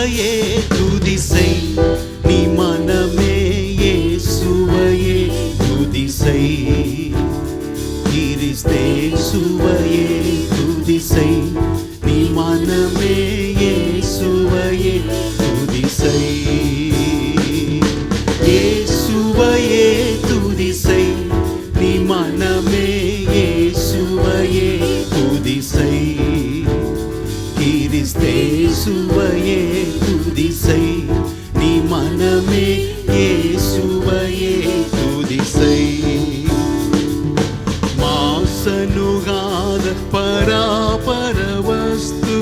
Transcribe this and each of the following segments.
சுவையே துதிசை. நீ மனமே இயேசுவையே துதி செய் கிறிஸ்தேசுவையே துதி செய் நீ மனமே இயேசுவையே துதி செய் இயேசுவையே துதி செய் நீ மனமே இயேசுவையே துதி செய் கிறிஸ்தேசுவையே துதி செய் நீ மனமே இயேசுவையே துதி செய் மாசனுகாத பராபர வஸ்து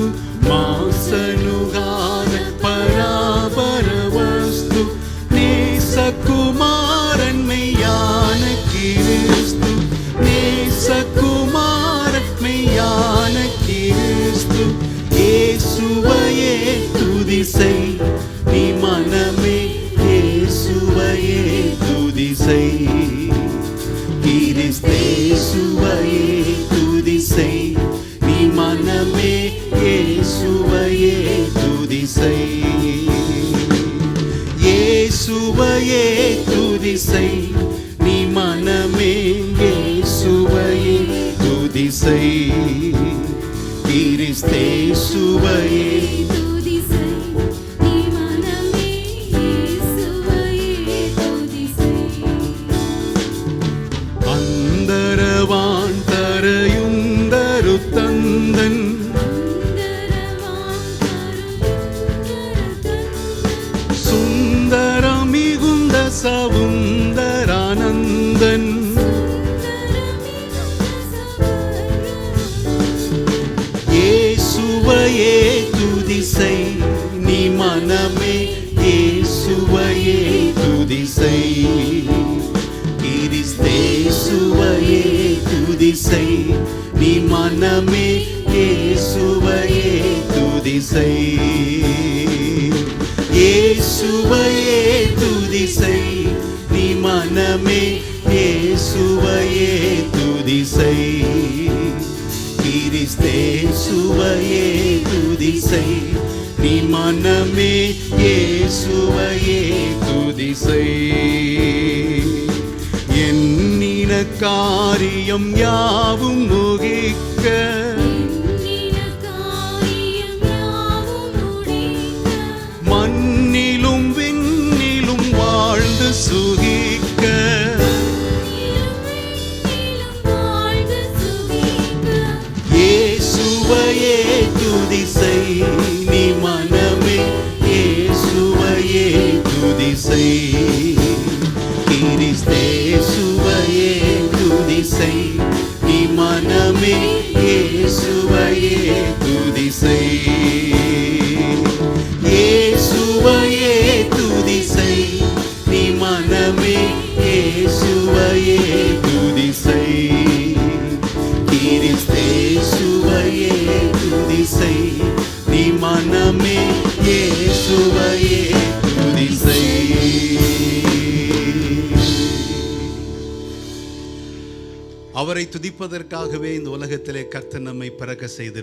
இயேசுவையே துதி செய் கிறிஸ்தேசுவையே துதி செய் நீ மனமே இயேசுவையே துதி செய் இயேசுவையே துதி செய் நீ மனமே இயேசுவையே துதி செய் கிறிஸ்தேசுவையே துதிசை நீ மனமே இயேசுவையே துதிசை. கிறிஸ்தேசுவையே துதிசை நீ மனமே இயேசுவையே துதிசை. இயேசுவையே துதிசை நீ மனமே இயேசுவையே துதிசை. கிறிஸ்தே சுவையே துதிசை நீ மனமே ஏ சுவையே துதிசை எண்ணின காரியம் யாவும் முகிக்க. மண்ணிலும் விண்ணிலும் வாழ்ந்து சுகி கிறிஸ்தேசுவையே துதிசை நீ மனமே இயேசுவையே துதிசை இயேசுவையே துதிசை நீ மனமே இயேசுவையே துதிசை கிறிஸ்தேசுவையே துதிசை நீ மனமே இயேசுவையே அவரை துதிப்பதற்காகவே இந்த உலகத்திலே கர்த்தர் நம்மை பிறக்க செய்திருக்கிறார்.